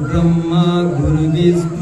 ब्रह्मा गुरुविष्णु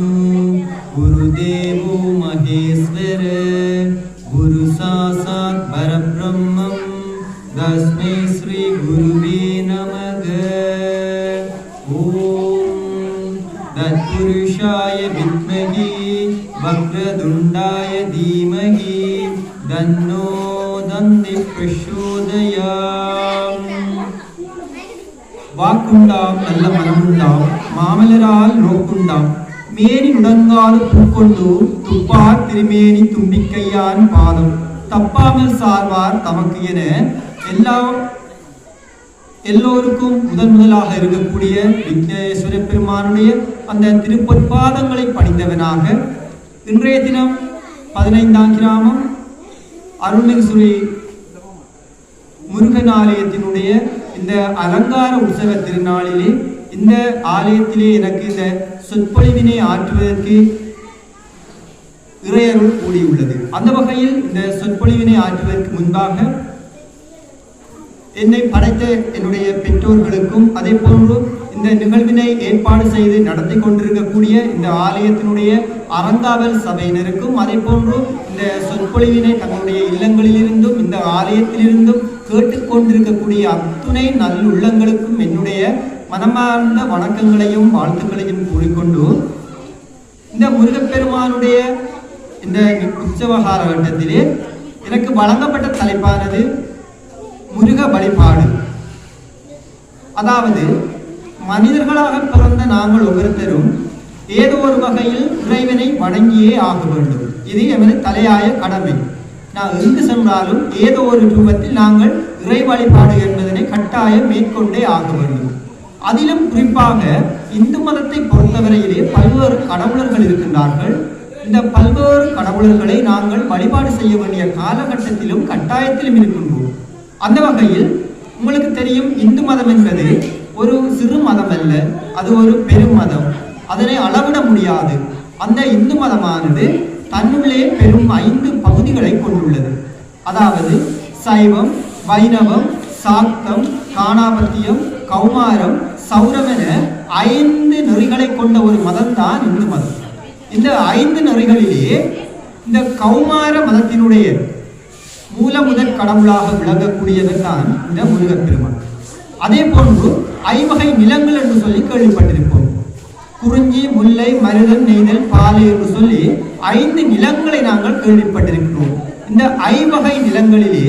நுடங்காது பூக்கொண்டு துப்பார் திருமேனி தும்பிக்கையான் பாதம். தப்பாமல் சார்வார் தமக்கு என எல்லா எல்லோருக்கும் முதன் முதலாக இருக்கக்கூடிய விக்னேஸ்வர பெருமானுடைய அந்த திருப்பொற்பாதங்களை பணிந்தவனாக இன்றைய தினம் பதினைந்தாம் கிராமம் அருள்மிகு முருகன் ஆலயத்தினுடைய இந்த அலங்கார உற்சவ திருநாளிலே இந்த ஆலயத்திலே எனக்கு இந்த சொற்பொழிவினை ஆற்றுவதற்கு இறையருள் கூடியுள்ளது. அந்த வகையில் இந்த சொற்பொழிவினை ஆற்றுவதற்கு முன்பாக என்னை படைத்த என்னுடைய பெற்றோர்களுக்கும் அதே போன்று இந்த நிகழ்வினை ஏற்பாடு செய்து நடத்தி கொண்டிருக்கக்கூடிய இந்த ஆலயத்தினுடைய அறந்தாவல் சபையினருக்கும் அதே போன்று இந்த சொற்பொழிவினை தங்களுடைய இல்லங்களிலிருந்தும் இந்த ஆலயத்திலிருந்தும் கேட்டுக்கொண்டிருக்கக்கூடிய அத்துணை நல்லுள்ளங்களுக்கும் என்னுடைய மனமார்ந்த வணக்கங்களையும் வாழ்த்துக்களையும் கூறிக்கொண்டு இந்த முருகப்பெருமானுடைய இந்த உற்சவகார கட்டத்திலே எனக்கு வழங்கப்பட்ட தலைப்பானது முருக வழிபாடு. அதாவது மனிதர்களாக பிறந்த நாங்கள் ஒவ்வொருத்தரும் ஏதோ ஒரு வகையில் இறைவனை வணங்கியே ஆக வேண்டும். இது எமது தலையாய கடமை. நான் எங்கு சென்றாலும் ஏதோ ஒரு ரூபத்தில் நாங்கள் இறை வழிபாடு என்பதனை கட்டாயம் மேற்கொண்டே ஆக வேண்டும். அதிலும் குறிப்பாக இந்து மதத்தை பொறுத்தவரையிலே பல்வேறு கடவுளர்கள் இருக்கின்றார்கள். இந்த பல்வேறு கடவுளர்களை நாங்கள் வழிபாடு செய்ய வேண்டிய காலகட்டத்திலும் கட்டாயத்திலும் இருக்கின்றோம். அந்த வகையில் உங்களுக்கு தெரியும் இந்து மதம் என்பது ஒரு சிறு மதம் அல்ல அது ஒரு பெரும் மதம். அதனை அளவிட முடியாது. அந்த இந்து மதமானது தன்னுள்ளே பெரும் ஐந்து பகுதிகளை கொண்டுள்ளது. அதாவது சைவம் வைணவம் சாக்தம் காணாபத்தியம் கௌமாரம் சௌரம் என ஐந்து நெறிகளை கொண்ட ஒரு மதம் தான் இந்து மதம். இந்த ஐந்து நெறிகளிலே இந்த கௌமார மதத்தினுடைய மூல முதற் கடவுளாக விளங்கக்கூடியவர் தான் இந்த முருகப்பெருமான் அதே போன்று ஐவகை நிலங்கள் என்று சொல்லி கேள்விப்பட்டிருப்போம். குறிஞ்சி முல்லை மருதன் நெய்தல் பாலை என்று சொல்லி ஐந்து நிலங்களை நாங்கள் கேள்விப்பட்டிருக்கிறோம். இந்த ஐவகை நிலங்களிலே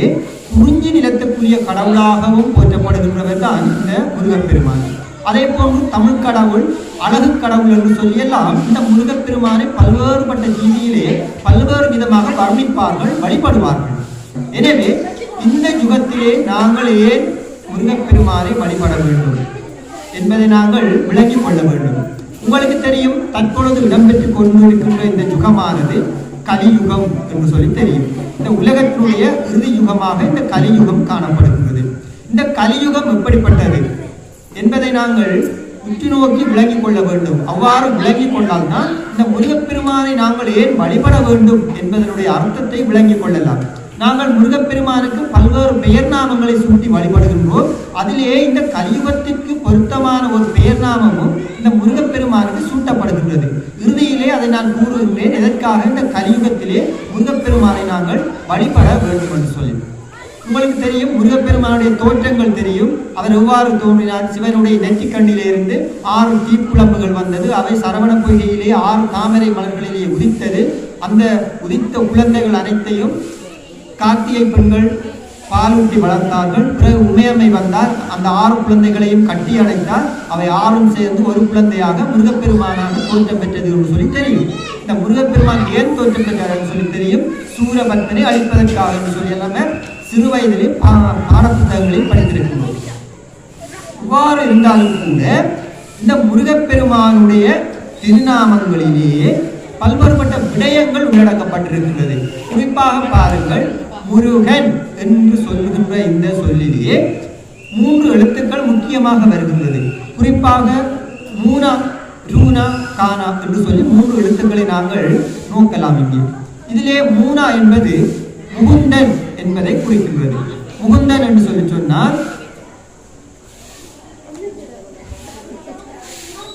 குறிஞ்சி நிலத்துக்குரிய கடவுளாகவும் போற்றப்படுகின்றவர் தான் இந்த முருகப்பெருமான். அதே போன்று தமிழ் கடவுள் அழகு கடவுள் என்று சொல்லியெல்லாம் இந்த முருகப்பெருமானை பல்வேறுபட்ட ரீதியிலே பல்வேறு விதமாக வர்ணிப்பார்கள் வழிபடுவார்கள். எனவே இந்த யுகத்திலே நாங்கள் ஏன் முருகப்பெருமானை வழிபட வேண்டும் என்பதை நாங்கள் விளங்கிக் கொள்ள வேண்டும். உங்களுக்கு தெரியும் தற்பொழுது இடம்பெற்றுக் கொண்டிருக்கின்ற இந்த யுகமானது கலியுகம் என்று சொல்லி தெரியும். இந்த உலகத்தினுடைய இறுதி யுகமாக இந்த கலியுகம் காணப்படுகின்றது. இந்த கலியுகம் எப்படிப்பட்டது என்பதை நாங்கள் உற்று நோக்கி விளங்கிக் கொள்ள வேண்டும். அவ்வாறு விளங்கிக் கொண்டால்தான் இந்த முருகப்பெருமானை நாங்கள் ஏன் வழிபட வேண்டும் என்பதனுடைய அர்த்தத்தை விளங்கிக் கொள்ளலாம். நாங்கள் முருகப்பெருமானுக்கு பல்வேறு பெயர் நாமங்களை சூட்டி வழிபடுகின்றோம். அதிலே இந்த கலியுகத்திற்கு பொருத்தமான ஒரு பெயர் நாமமும் இந்த முருகப்பெருமானுக்கு சூட்டப்படுகின்றது. இறுதியிலே அதை நான் கூறுகின்றேன். எதற்காக? இந்த கலியுகத்திலே முருகப்பெருமானை நாங்கள் வழிபட வேண்டும் என்று சொல்லி. உங்களுக்கு தெரியும் முருகப்பெருமானுடைய தோற்றங்கள் தெரியும். அவர் எவ்வாறு தோன்றினார்? சிவனுடைய நெற்றிக்கண்ணிலே இருந்து ஆறு தீப்புழம்புகள் வந்தது. அவை சரவண பொய்கையிலே ஆறு தாமரை மலர்களிலே உதித்தது. அந்த உதித்த குழந்தைகள் அனைத்தையும் கார்த்திகை பெண்கள் பாலூட்டி வளர்த்தார்கள் பிறகு உமையம்மை வந்தால் அந்த ஆறு குழந்தைகளையும் கட்டி அடைத்தால் அவை ஆறும் சேர்ந்து ஒரு குழந்தையாக முருகப்பெருமானாக தோற்றம் பெற்றது என்று சொல்லி தெரியும். இந்த முருகப்பெருமான் ஏன் தோற்றம் பெற்றார் என்று சொல்லி தெரியும். சூரபக்தனை அழிப்பதற்காக என்று சொல்லி எல்லாமே சிறு வயதிலே பா பாடப்புத்தகங்களில் படித்திருக்கிறோம் இவ்வாறு இருந்தாலும் கூட இந்த முருகப்பெருமானுடைய திருநாமங்களிலேயே பல்வேறுபட்ட விடயங்கள் உள்ளடக்கப்பட்டிருக்கின்றது. குறிப்பாக பாருங்கள். முருகன் என்று சொல்லுகின்ற இந்த சொல்லிலேயே மூன்று எழுத்துக்கள் முக்கியமாக வருகின்றது. குறிப்பாக மூனா ரூனா கானா என்று சொல்லி மூன்று எழுத்துக்களை நாங்கள் நோக்கலாம் இங்கே. இதிலே மூனா என்பது முகுந்தன் என்பதை குறிக்கின்றது. முகுந்தன் என்று சொல்லி சொன்னால்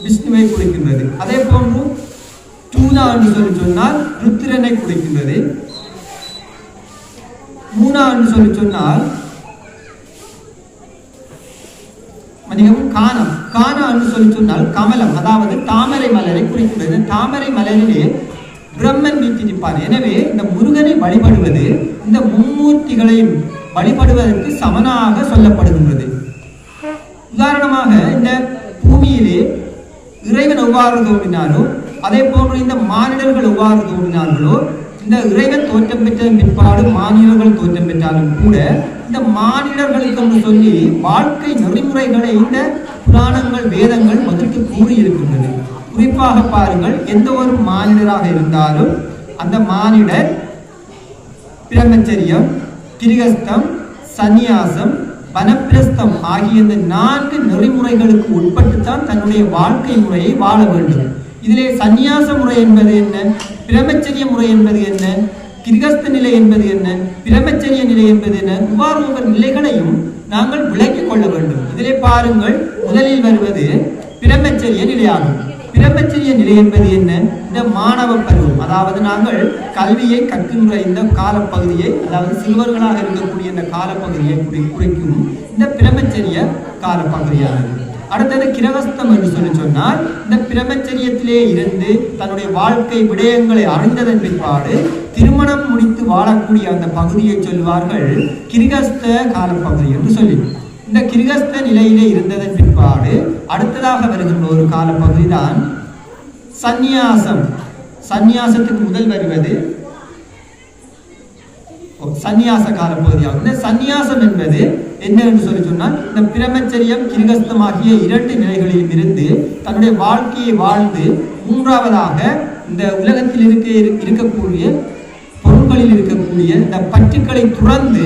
விஷ்ணுவை குறிக்கின்றது. அதே போன்று டூதா என்று சொல்லி சொன்னால் ருத்திரனை குறிக்கின்றது. மூணான்னு சொல்லி சொன்னால் மன்னிக்கவும் காணம். காணான்னு சொல்லி சொன்னால் கமலம். அதாவது தாமரை மலரை குறிக்கின்றது தாமரை மலரிலே பிரம்மன் வீட்டிருப்பார் எனவே இந்த முருகனை வழிபடுவது இந்த மும்மூர்த்திகளையும் வழிபடுவதற்கு சமனாக சொல்லப்படுகின்றது. உதாரணமாக இந்த பூமியிலே இறைவன் எவ்வாறு தோன்றினாரோ அதே போன்று இந்த மானிடர்கள் எவ்வாறு தோன்றினார்களோ இந்த இறைவன் தோற்றம் பெற்ற பிற்பாடு மாநிலர்கள் தோற்றம் பெற்றாலும் கூட இந்த மாநிலர்களுக்கு என்று சொல்லி வாழ்க்கை நெறிமுறைகளை இந்த புராணங்கள் வேதங்கள் வகுத்து கூறியிருக்கின்றது குறிப்பாக பாருங்கள் எந்த ஒரு மாநிலராக இருந்தாலும் அந்த மாநிலர் பிரம்மச்சரியம் கிரிகஸ்தம் சந்நியாசம் வனப்பிரஸ்தம் ஆகிய இந்த நான்கு நெறிமுறைகளுக்கு உட்பட்டுத்தான் தன்னுடைய வாழ்க்கை முறையை வாழ வேண்டும். இதிலே சந்நியாச முறை என்பது என்ன? பிரம்மச்சரிய முறை என்பது என்ன? கிரிகஸ்த நிலை என்பது என்ன? பிரம்மச்சரிய நிலை என்பது என்ன? இவ்வாறு ஒவ்வொரு நிலைகளையும் நாங்கள் விளக்கிக் கொள்ள வேண்டும். இதிலே பாருங்கள் முதலில் வருவது பிரம்மச்சரிய நிலையாகும். பிரம்மச்சரிய நிலை என்பது என்ன? இந்த மாணவ பருவம். அதாவது நாங்கள் கல்வியை கற்கின்ற இந்த காலப்பகுதியை அதாவது சிறுவர்களாக இருக்கக்கூடிய இந்த காலப்பகுதியை குறிக்கும் இந்த பிரம்மச்சரிய காலப்பகுதியாகும் அடுத்தது கிரகஸ்தம் என்று சொல்லி சொன்னால் இந்த பிரமச்சரியத்திலே இருந்து தன்னுடைய வாழ்க்கை விடயங்களை அறிந்ததன் பிற்பாடு திருமணம் முடித்து வாழக்கூடிய அந்த பகுதியை சொல்வார்கள் கிரகஸ்த காலப்பகுதி என்று சொல்லி. இந்த கிரகஸ்த நிலையிலே இருந்ததன் பிற்பாடு அடுத்ததாக வருகின்ற ஒரு காலப்பகுதி தான் சந்நியாசம். சந்நியாசத்துக்கு முதல் வருவது சந்நியாச கால பகுதியாகும் இந்த சந்நியாசம் என்பது என்ன என்று சொல்லி சொன்னால் இந்த பிரமச்சரியம் கிரிகஸ்தம் ஆகிய இரண்டு நிலைகளிலும் இருந்து தன்னுடைய வாழ்க்கையை வாழ்ந்து மூன்றாவதாக இந்த உலகத்தில் இருக்க இருக்கக்கூடிய பொருட்களில் இருக்கக்கூடிய இந்த பற்றுக்களை துறந்து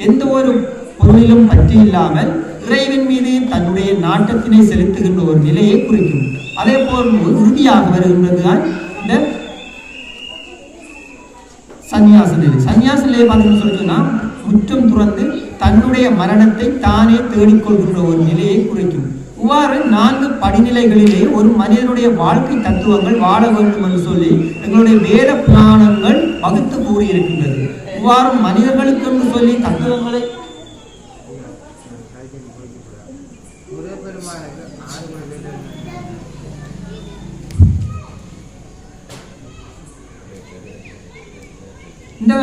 எந்த ஒரு பொருளிலும் பற்றி இல்லாமல் இறைவன் மீது தன்னுடைய நாட்டத்தினை செலுத்துகின்ற ஒரு நிலையை குறிக்கும். அதே போல் உறுதியாக வருகின்றதுதான் இந்த சந்நியாச நிலை சந்நியாச நிலை பார்த்தீங்கன்னு முற்றம் துறந்து தன்னுடைய மரணத்தை தானே தேடிக்கொள்கின்ற ஒரு நிலையை குறிக்கும். இவ்வாறு நான்கு படிநிலைகளிலே ஒரு மனிதனுடைய வாழ்க்கை தத்துவங்கள் வாழ வேண்டும் என்று சொல்லி எங்களுடைய வேத புராணங்கள் வகுத்து கூறியிருக்கின்றது. இவ்வாறு மனிதர்களுக்கு என்று சொல்லி தத்துவங்களை முருகப்பெருமானுக்கு ஆறு மணி இந்த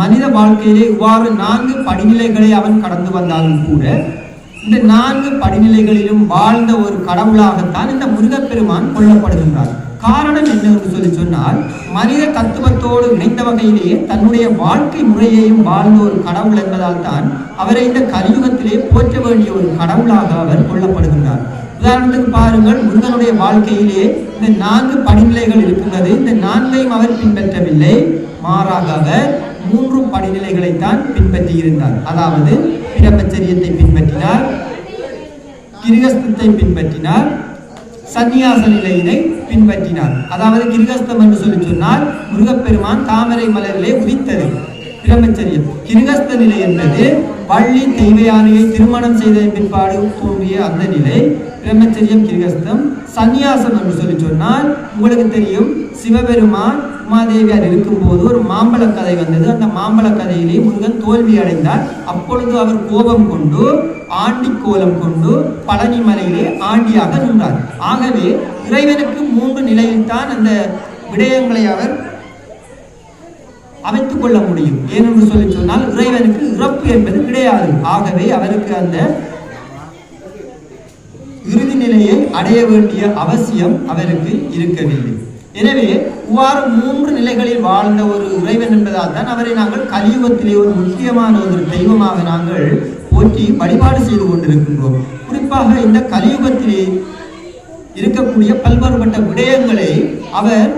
மனித வாழ்க்கையிலே இவ்வாறு நான்கு படிநிலைகளை அவன் கடந்து வந்தாலும் கூட இந்த நான்கு படிநிலைகளிலும் வாழ்ந்த ஒரு கடவுளாகத்தான் இந்த முருகப்பெருமான் கொல்லப்படுகின்றார். காரணம் என்ன என்று சொல்லி சொன்னால் மனித தத்துவத்தோடு இணைந்த வகையிலேயே தன்னுடைய வாழ்க்கை முறையையும் வாழ்ந்த ஒரு கடவுள் என்பதால் தான் அவரை இந்த கலியுகத்திலே போற்ற வேண்டிய ஒரு கடவுளாக அவர் கொல்லப்படுகின்றார். உதாரணத்துக்கு பாருங்கள் முருகனுடைய வாழ்க்கையிலே இந்த நான்கு படிநிலைகள் இருக்கின்றது. இந்த நான்கையும் அவர் பின்பற்றவில்லை. மாறாக அவர் மூன்று படிநிலைகளைத்தான் பின்பற்றி இருந்தார் அதாவது பிரபச்சரியத்தை பின்பற்றினார் கிரிகஸ்தத்தை பின்பற்றினார் சந்நியாச நிலையினை பின்பற்றினார். அதாவது கிரிகஸ்தம் என்று சொல்லி சொன்னால் முருகப்பெருமான் தாமரை மலரிலே உதித்தது. பிரம்மச்சரியம். கிரிகஸ்த நிலை என்பது பள்ளி தெய்வயானையை திருமணம் செய்ததன் பின்பாடு தோன்றிய அந்த நிலை. பிரம்மச்சரியம் கிரிகஸ்தம் சந்நியாசம் என்று சொல்லி சொன்னால் உங்களுக்கு தெரியும் சிவபெருமான் உமாதேவியார் இருக்கும்போது ஒரு மாம்பழ கதை வந்தது. அந்த மாம்பழ கதையிலே முருகன் தோல்வி அடைந்தார். அப்பொழுது அவர் கோபம் கொண்டு ஆண்டி கோலம் கொண்டு பழனி மலையிலே ஆண்டியாக நின்றார். ஆகவே இறைவனுக்கு மூன்று நிலையில்தான் அந்த விடயங்களை அவர் அமைத்துக் கொள்ள முடியும். ஏனென்று சொல்லி சொன்னால் இறைவனுக்கு இறப்பு என்பது கிடையாது. ஆகவே அவருக்கு அந்த இறுதி நிலையை அடைய வேண்டிய அவசியம் அவருக்கு இருக்கவில்லை. எனவே இவ்வாறு மூன்று நிலைகளில் வாழ்ந்த ஒரு இறைவன் என்பதால் தான் அவரை நாங்கள் கலியுகத்திலே ஒரு முக்கியமான ஒரு தெய்வமாக நாங்கள் போற்றி வழிபாடு செய்து கொண்டிருக்கின்றோம். குறிப்பாக இந்த கலியுகத்திலே இருக்கக்கூடிய பல்வேறுபட்ட விடயங்களை அவர்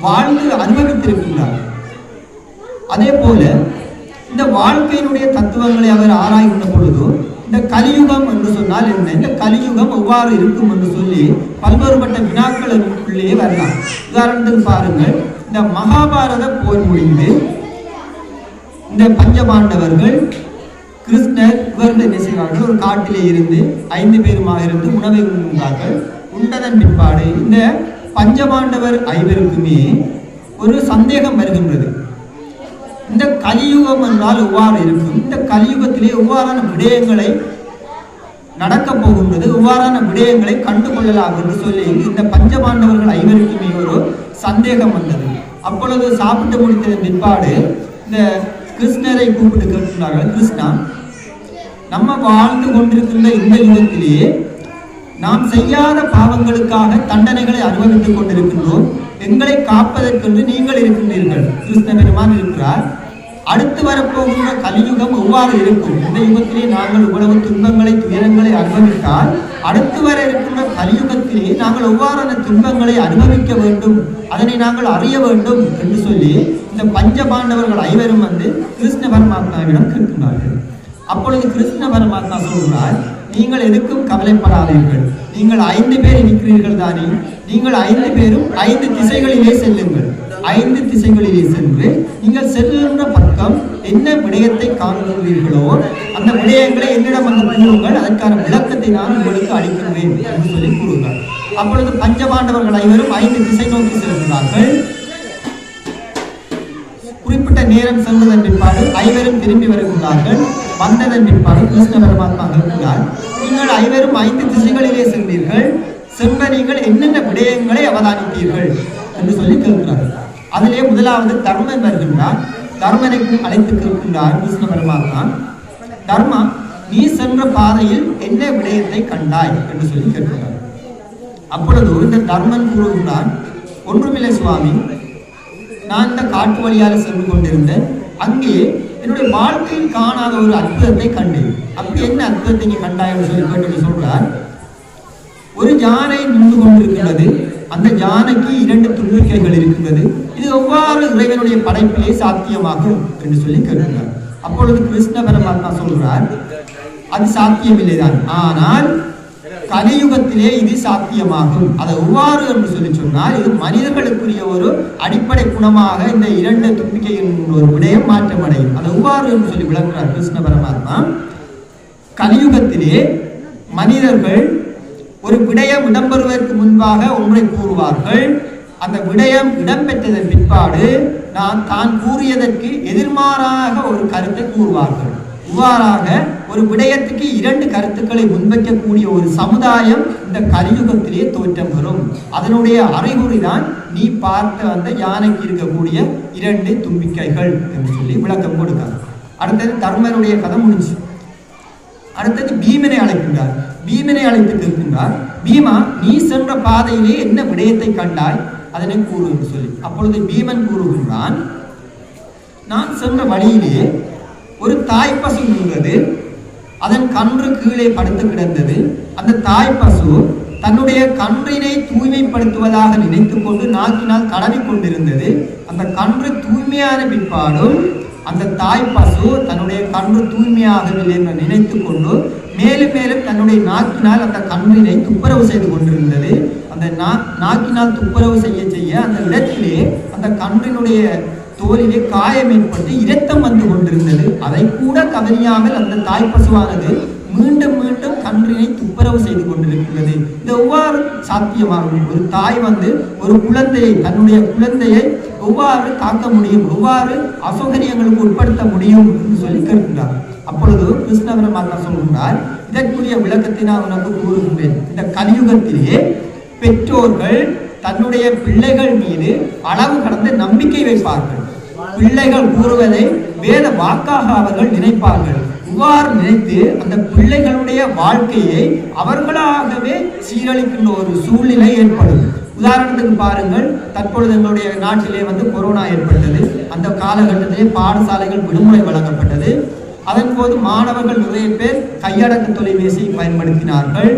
வாழ்ந்து அனுபவித்திருக்கின்றார் அதே போல இந்த வாழ்க்கையினுடைய தத்துவங்களை அவர் ஆராய்கின்ற பொழுது இந்த கலியுகம் என்று சொன்னால் என்ன? இந்த கலியுகம் எவ்வாறு இருக்கும் என்று சொல்லி பல்வேறுபட்ட வினாக்களுக்குள்ளே வரலாம். உதாரணத்துக்கு பாருங்கள். இந்த மகாபாரத போர் முடிந்து இந்த பஞ்சபாண்டவர்கள் கிருஷ்ணர் இவர்கள் என்ன செய்வார்கள்? ஒரு காட்டிலே இருந்து ஐந்து பேருமாக இருந்து உணவை உண்கிறார்கள் உண்டதன் பிற்பாடு இந்த பஞ்சபாண்டவர் ஐவருக்குமே ஒரு சந்தேகம் வருகின்றது. இந்த கலியுகம் என்றால் எவ்வாறு இருக்கும்? இந்த கலியுகத்திலே எவ்வாறான விடயங்களை நடக்கப் போகின்றது? எவ்வாறான விடயங்களை கண்டு கொள்ளலாம் என்று சொல்லி இந்த பஞ்சபாண்டவர்கள் ஐவருக்குமே ஒரு சந்தேகம் வந்தது. அப்பொழுது சாப்பிட்டு முடித்த பிற்பாடு இந்த கிருஷ்ணரை கூப்பிட்டு கேட்கிறார்கள் கிருஷ்ணா நம்ம வாழ்ந்து கொண்டிருக்கின்ற இந்த யுகத்திலேயே நாம் செய்யாத பாவங்களுக்காக தண்டனைகளை அனுபவித்துக் கொண்டிருக்கின்றோம். எங்களை காப்பதற்கென்று நீங்கள் இருக்கின்றீர்கள். கிருஷ்ண பெருமான் இருக்கிறார். அடுத்து வரப்போகின்ற கலியுகம் எவ்வாறு இருக்கும்? இந்த யுகத்திலே நாங்கள் இவ்வளவு துன்பங்களை துயரங்களை அனுபவித்தால் அடுத்து வர இருக்கின்ற கலியுகத்திலே நாங்கள் எவ்வாறான துன்பங்களை அனுபவிக்க வேண்டும்? அதனை நாங்கள் அறிய வேண்டும் என்று சொல்லி இந்த பஞ்ச பாண்டவர்கள் ஐவரும் வந்து கிருஷ்ண பரமாத்மாவிடம் கேட்கிறார்கள் அப்பொழுது கிருஷ்ண பரமாத்மா சொல்கிறார் நீங்கள் எதுக்கும் கவலைப்படாதீர்கள். நீங்கள் ஐந்து பேர் இருக்கிறீர்கள் தானே நீங்கள் ஐந்து பேரும் ஐந்து திசைகளிலே செல்லுங்கள். ஐந்து திசைகளிலே சென்று நீங்கள் செல்லுகின்ற பக்கம் என்ன விடயத்தை காண்கிறீர்களோ அந்த விடயங்களை என்னிடம் வந்து கூறுங்கள். அதற்கான விளக்கத்தை நான் உங்களுக்கு அளிக்கின்றேன் என்று சொல்லி கூறுகிறார் அப்பொழுது பஞ்சபாண்டவர்கள் ஐவரும் ஐந்து திசை நோக்கி செல்கிறார்கள். குறிப்பிட்ட நேரம் சென்றதன் பிற்பாடு ஐவரும் திரும்பி வருகிறார்கள். வந்ததன் பிற்பாடு கிருஷ்ண பரமாத்மா இருக்கிறார் நீங்கள் ஐவரும் ஐந்து திசைகளிலே சென்றீர்கள் சென்ற நீங்கள் என்னென்ன விடயங்களை அவதானித்தீர்கள் என்று சொல்லி கேட்கிறார்கள். அதிலே முதலாவது தர்மன் வருகின்றார் தர்மனைக்கும் அழைத்து கேட்கின்றார் கிருஷ்ண பரமாத்மா. தர்மா நீ சென்ற பாதையில் என்ன விடயத்தை கண்டாய்? என்று சொல்லி கேட்கிறார். அப்பொழுது இந்த தர்மன் கூறுகின்றான் ஒன்றுமில்லை சுவாமி. நான் இந்த காட்டு வழியாக சென்று கொண்டிருந்தேன். அங்கே என்னுடைய வாழ்க்கையில் காணாத ஒரு அற்புதத்தை கண்டேன். அப்படி என்ன அற்புதத்தை நீ என்று சொல்லி கேட்டு சொல்றார். ஒரு யானை நின்று கொண்டிருக்கிறது அந்த யானைக்கு இரண்டு தும்பிக்கைகள் இருக்கின்றது. இது எவ்வாறு இறைவனுடைய படைப்பிலே சாத்தியமாகும் என்று சொல்லி கேட்கிறார் அப்பொழுது கிருஷ்ண பரமாத்மா சொல்றார் அது சாத்தியமில்லைதான். ஆனால் கலியுகத்திலே இது சாத்தியமாகும். அது எவ்வாறு என்று சொல்லி சொன்னால் இது மனிதர்களுக்குரிய ஒரு அடிப்படை குணமாக இந்த இரண்டு தும்பிக்கையின் ஒரு விடயம் மாற்றமடையும். அது எவ்வாறு என்று சொல்லி விளக்குறார் கிருஷ்ண பரமாத்மா. கலியுகத்திலே மனிதர்கள் ஒரு விடயம் இடம்பெறுவதற்கு முன்பாக ஒன்றை கூறுவார்கள். அந்த விடயம் இடம்பெற்றதன் பிற்பாடு நான் தான் கூறியதற்கு எதிர்மாறாக ஒரு கருத்தை கூறுவார்கள். இவ்வாறாக ஒரு விடயத்துக்கு இரண்டு கருத்துக்களை முன்வைக்கக்கூடிய ஒரு சமுதாயம் இந்த கலியுகத்திலே தோற்றம் பெறும். அதனுடைய அறிகுறி தான் நீ பார்த்த அந்த யானைக்கு இருக்கக்கூடிய இரண்டு தும்பிக்கைகள் என்று சொல்லி விளக்கம் கொடுக்கிறார். அடுத்தது தர்மனுடைய கதை முடிஞ்சு. அடுத்தது பீமனை அழைக்கின்றார். பீமனை அழைத்து கேட்கின்றார் பீமா நீ சென்ற பாதையிலே என்ன விடயத்தை கண்டாய்? அதனை கூறு என்று சொல்லி. அப்பொழுது பீமன் கூறுகின்றான் நான் சென்ற வழியிலே ஒரு தாய் பசு நின்றது. அதன் கன்று கீழே படுத்து கிடந்தது. அந்த தாய் பசு தன்னுடைய கன்றினை தூய்மைப்படுத்துவதாக நினைத்துக் கொண்டு நாக்கினால் கடவி கொண்டிருந்தது. அந்த கன்று தூய்மையான பிற்பாடும் அந்த தாய் பசு தன்னுடைய கன்று தூய்மையாகவில்லை என்று நினைத்துக் கொண்டு மேலும் மேலும் தன்னுடைய நாக்கினால் அந்த கன்றினை துப்புரவு செய்து கொண்டிருந்தது. அந்த நா நாக்கினால் துப்புரவு செய்ய செய்ய அந்த இடத்திலே அந்த கண்ணினுடைய தோலிலே காயம் ஏற்பட்டு இரத்தம் வந்து கொண்டிருந்தது. அதை கூட கவனியாமல் அந்த தாய் பசுவானது மீண்டும் மீண்டும் கன்றினை துப்புரவு செய்து கொண்டிருக்கிறது இது எவ்வாறு சாத்தியமாகும்? ஒரு தாய் வந்து ஒரு குழந்தையை தன்னுடைய குழந்தையை எவ்வாறு தாக்க முடியும்? எவ்வாறு அசௌகரியங்களுக்கு உட்படுத்த முடியும் என்று சொல்லி கேட்கிறார் அப்பொழுது கிருஷ்ண பரமாத்மா சொல்கின்றார் இதற்குரிய விளக்கத்தை நான் உனக்கு கூறுகின்றேன். இந்த கலியுகத்திலே பெற்றோர்கள் தன்னுடைய பிள்ளைகள் மீது அளவு கடந்த நம்பிக்கை வைப்பார்கள். பிள்ளைகள் கூறுவதை வேத வாக்காக அவர்கள் நினைப்பார்கள். இவ்வாறு நினைத்து அந்த பிள்ளைகளுடைய வாழ்க்கையை அவர்களாகவே சீரழிக்கின்ற ஒரு சூழ்நிலை ஏற்படும் உதாரணத்துக்கு பாருங்கள் தற்பொழுது எங்களுடைய நாட்டிலே வந்து கொரோனா ஏற்பட்டது. அந்த காலகட்டத்திலே பாடசாலைகள் விடுமுறை வழங்கப்பட்டது. அதன் போது மாணவர்கள் நிறைய பேர் கையடக்க தொலைபேசியை பயன்படுத்தினார்கள்.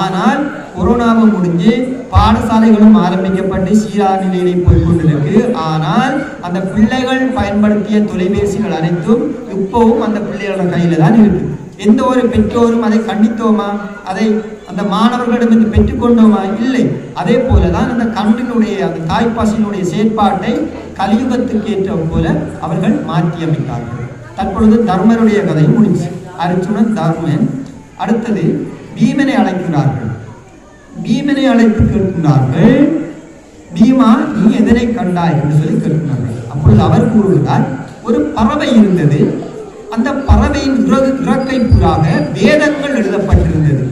ஆனால் கொரோனாவும் முடிஞ்சு பாடசாலைகளும் ஆரம்பிக்கப்பட்டு சீரா நிலையிலே போய்கொண்டிருக்கு ஆனால் அந்த பிள்ளைகள் பயன்படுத்திய தொலைபேசிகள் அனைத்தும் இப்போவும் அந்த பிள்ளைகளோட கையில தான் இருக்கு. எந்த ஒரு பெற்றோரும் அதை கண்டித்தோமா? அதை அந்த மாணவர்களிடமிருந்து பெற்றுக்கொண்டோமா? இல்லை. அதே போலதான் அந்த கண்ணினுடைய அந்த தாய்ப்பாசினுடைய செயற்பாட்டை கலியுகத்துக்கு ஏற்ற போல அவர்கள் மாற்றி அமைத்தார்கள் தற்பொழுது தர்மருடைய கதை முடிஞ்சு. அர்ஜுனன் தர்மன் அடுத்தது பீமனை அழைக்கிறார்கள் பீமனை அழைத்து கேட்கின்றார்கள் பீமா நீ எதனை கண்டாய்? என்று சொல்லி கேட்கிறார்கள் அப்பொழுது அவர் கூறுகிறார் ஒரு பறவை இருந்தது. அந்த பறவையின் இறகு இறக்கை புறாக வேதங்கள் எழுதப்பட்டிருந்தது.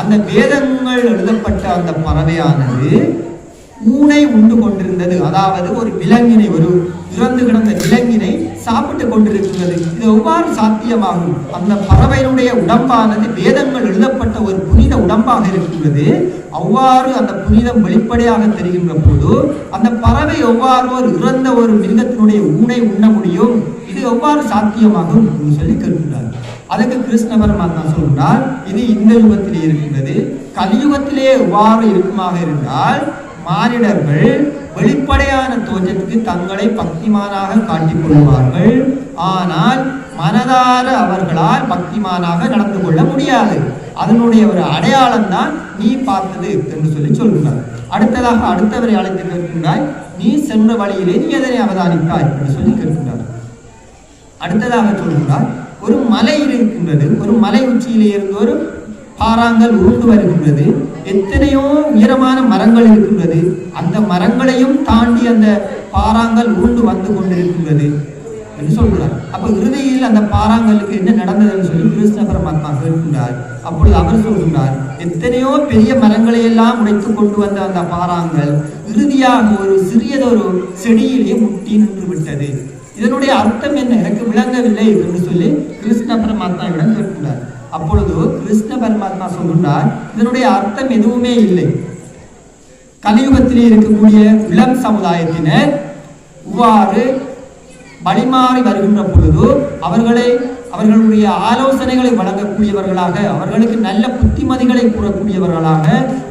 அந்த வேதங்கள் எழுதப்பட்ட அந்த பறவையானது ஊனை உண்டு கொண்டிருந்தது. அதாவது ஒரு விலங்கினை ஒரு இறந்து கிடந்த விலங்கினை சாப்பிட்டு கொண்டிருக்கிறது இது எவ்வாறு சாத்தியமாகும்? அந்த பறவையினுடைய உடம்பானது வேதங்கள் எழுதப்பட்ட ஒரு புனித உடம்பாக இருக்கிறது அவ்வாறு அந்த புனிதம் வெளிப்படையாக தெரிகின்ற போது அந்த பறவை எவ்வாறு ஒரு இறந்த ஒரு மிருகத்தினுடைய ஊனை உண்ண முடியும்? இது எவ்வாறு சாத்தியமாகும் என்று சொல்லி கேட்கிறார் அதுக்கு கிருஷ்ண பரமாத்மா சொல்கிறார் இது இந்த யுகத்திலே இருக்கின்றது. கலியுகத்திலே எவ்வாறு இருக்குமாக இருந்தால் மானிடர்கள் வெளிப்படையான தோற்றத்துக்கு தங்களை பக்திமானாக காட்டிக் கொள்வார்கள் ஆனால் மனதார அவர்களால் பக்திமானாக நடந்து கொள்ள முடியாது. அதனுடைய ஒரு அடையாளம் தான் நீ பார்த்தது என்று சொல்லி சொல்கிறார். அடுத்ததாக அடுத்தவரை அழைத்து கேட்கின்றாய் நீ சென்ற வழியிலே நீ எதனை அவதானித்தாய்? என்று சொல்லி கேட்கின்றார் அடுத்ததாக சொல்கிறார் ஒரு மலை இருக்கின்றது. ஒரு மலை உச்சியிலே இருந்து ஒரு பாறாங்கல் உருண்டு வருகின்றது. எத்தனையோ உயரமான மரங்கள் இருக்கின்றது. அந்த மரங்களையும் தாண்டி அந்த பாறாங்கல் உருண்டு வந்து கொண்டிருக்கின்றது என்று சொல்கிறார். அப்ப இறுதியில் அந்த பாறாங்கலுக்கு என்ன நடந்ததுன்னு சொல்லி கிருஷ்ண பரமாத்மா கேட்கின்றார். அப்பொழுது அவர் சொல்கின்றார் எத்தனையோ பெரிய மரங்களை எல்லாம் உடைத்து கொண்டு வந்த அந்த பாறாங்கல் இறுதியாக ஒரு சிறியதொரு செடியிலே முட்டி நின்று விட்டது. இதனுடைய அர்த்தம் என்ன? எனக்கு விளங்கவில்லை என்று சொல்லி கிருஷ்ண பரமாத்மாவிடம் கேட்கிறார் அப்பொழுது கிருஷ்ண பரமாத்மா சொல்கின்றார் இதனுடைய அர்த்தம் எதுவுமே இல்லை. கலியுகத்திலே இருக்கக்கூடிய இளம் சமுதாயத்தினர் இவ்வாறு வழிமாறி வருகின்ற பொழுது அவர்களை அவர்களுடைய ஆலோசனைகளை வழங்கக்கூடியவர்களாக அவர்களுக்கு நல்ல புத்திமதிகளை கூறக்கூடியவர்களாக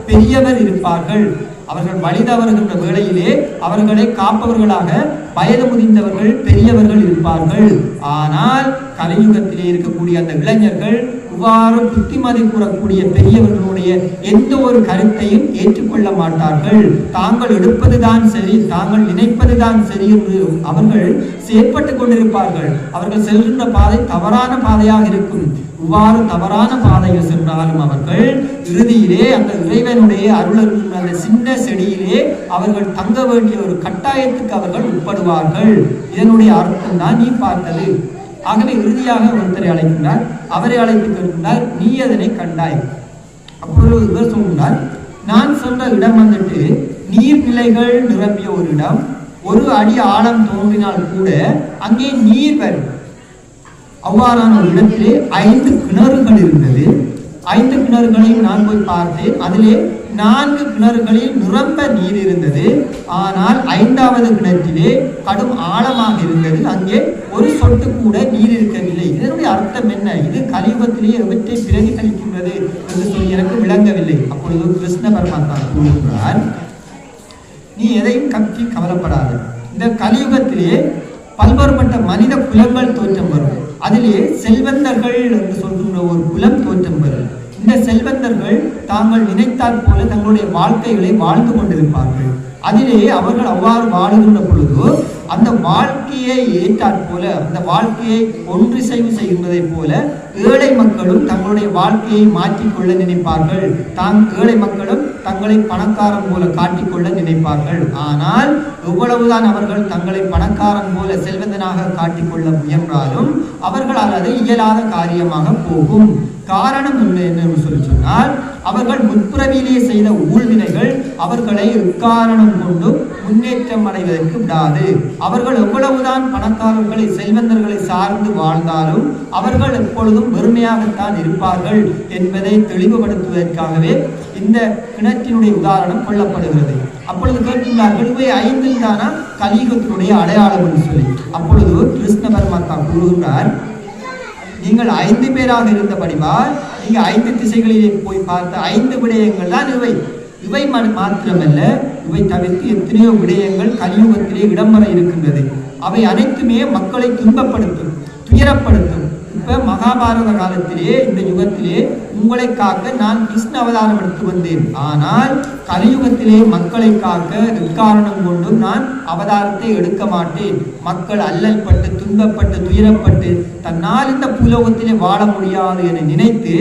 பெரியவர் இருப்பார்கள். அவர்கள் வழி தவறுகின்ற வேளையிலே அவர்களை காப்பவர்களாக வயது முதிர்ந்தவர்கள் பெரியவர்கள் இருப்பார்கள். ஆனால் கலியுகத்திலே இருக்கக்கூடிய அந்த இளைஞர்கள் இவ்வாறு புத்திமதி கூறக்கூடிய பெரியவர்களுடைய எந்த ஒரு கருத்தையும் ஏற்றுக்கொள்ள மாட்டார்கள். தாங்கள் எடுப்பதுதான் சரி தாங்கள் நினைப்பதுதான் சரி என்று அவர்கள் செயற்பட்டு கொண்டிருப்பார்கள். அவர்கள் செல்கின்ற பாதை தவறான பாதையாக இருக்கும். இவ்வாறு தவறான பாதையில் சென்றாலும் அவர்கள் இறுதியிலே அந்த இறைவனுடைய அருளர்கள் அந்த சின்ன செடியிலே அவர்கள் தங்க வேண்டிய ஒரு கட்டாயத்துக்கு அவர்கள் உட்படுவார்கள். இதனுடைய அர்த்தம் தான் நீ பார்த்தது. ஆகவே இறுதியாக ஒருத்தரை அழைக்கின்றார். அவரை அழைத்து கேட்கின்றார் நீ அதனை கண்டாய்? அப்பொழுது இவர் சொல்கின்றார் நான் சொன்ன இடம் வந்துட்டு நீர்நிலைகள் நிரம்பிய ஒரு இடம். ஒரு அடி ஆழம் தோன்றினால் கூட அங்கே நீர் வரும். அவ்வாறான ஒரு இடத்திலே ஐந்து கிணறுகள் இருந்தது. ஐந்து கிணறுகளையும் நான் போய் பார்த்தேன். அதிலே நான்கு கிணறுகளில் நிரம்ப நீர் இருந்தது. ஆனால் ஐந்தாவது கிணற்றிலே கடும் ஆழமாக இருந்தது. அங்கே ஒரு சொட்டு கூட நீர் இருக்கவில்லை. இதனுடைய அர்த்தம் என்ன? இது கலியுகத்திலே எவற்றை பிரதிபலிக்கின்றது என்று சொல்லி எனக்கு விளங்கவில்லை. அப்பொழுது கிருஷ்ண பரமாத்மா கூறுகிறார் நீ எதையும் கக்கி கவலைப்படாது. இந்த கலியுகத்திலே பல்வேறுபட்ட மனித குலங்கள் தோற்றம் வரும் அதிலே செல்வந்தர்கள் என்று சொல்கின்ற ஒரு குலம் தோற்றம் இந்த செல்வந்தர்கள் தாங்கள் நினைத்தாற் போல தங்களுடைய வாழ்க்கைகளை வாழ்ந்து கொண்டிருப்பார்கள். அதிலே அவர்கள் அவ்வாறு வாழுகின்ற பொழுது அந்த வாழ்க்கையை ஏற்றாற் போல அந்த வாழ்க்கையை ஒன்றிசைவு செய்வதைப் போல ஏழை மக்களும் தங்களுடைய வாழ்க்கையை மாற்றிக்கொள்ள நினைப்பார்கள். தாங் ஏழை மக்களும் தங்களை பணக்காரன் போல காட்டிக்கொள்ள நினைப்பார்கள். ஆனால் எவ்வளவுதான் அவர்கள் தங்களை பணக்காரன் போல செல்வந்தனாக காட்டிக்கொள்ள முயன்றாலும் அவர்களால் அது இயலாத காரியமாக போகும். காரணம் என்ன என்று சொல்லி சொன்னால் அவர்கள் முற்பிறவியிலே செய்த ஊழ்வினைகள் அவர்களை உட்காரணம் கொண்டு முன்னேற்றம் அடைவதற்கு விடாது. அவர்கள் எவ்வளவுதான் பணக்காரர்களை செல்வந்தர்களை சார்ந்து வாழ்ந்தாலும் அவர்கள் எப்பொழுதும் வெறுமையாகத்தான் இருப்பார்கள் என்பதை தெளிவுபடுத்துவதற்காகவே இந்த கிணற்றினுடைய உதாரணம் கொள்ளப்படுகிறது அப்பொழுது கேட்கின்றார்கள் இவை ஐந்தில் தானா? கலியுகத்தினுடைய அடையாளம் என்று சொல்லி. அப்பொழுது கிருஷ்ண பரமாத்மா கூறுகிறார் நீங்கள் ஐந்து பேராக இருந்தபடிவால் நீங்க ஐந்து திசைகளிலே போய் பார்த்த ஐந்து விடயங்கள் தான் இவை. இவை மாத்திரமல்ல இவை தவிர்த்து எத்தனையோ விடயங்கள் கலியுகத்திலே இடம்பெற இருக்கின்றது. அவை அனைத்துமே மக்களை துன்பப்படுத்தும் துயரப்படுத்தும். இப்ப மகாபாரத காலத்திலே இந்த யுகத்திலே உங்களை காக்க நான் கிருஷ்ண அவதாரம் எடுத்து வந்தேன். ஆனால் கலியுகத்திலே மக்களை காக்க எக்காரணம் கொண்டும் நான் அவதாரத்தை எடுக்க மாட்டேன். மக்கள் அல்லல் பட்டு துன்பப்பட்டு துயரப்பட்டு தன்னால் இந்த புலோகத்திலே வாழ முடியாது என நினைத்து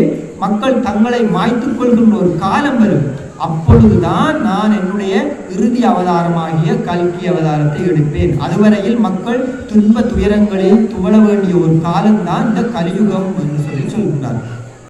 மக்கள் தங்களை மாய்த்துக் கொள்கின்ற ஒரு காலம் வரும். அப்பொழுதுதான் நான் என்னுடைய இறுதி அவதாரமாகிய கல்கி அவதாரத்தை எடுப்பேன். அதுவரையில் மக்கள் துன்ப துயரங்களில் துவள வேண்டிய ஒரு காலம்தான் இந்த கலியுகம் என்று சொல்லி சொல்கிறார்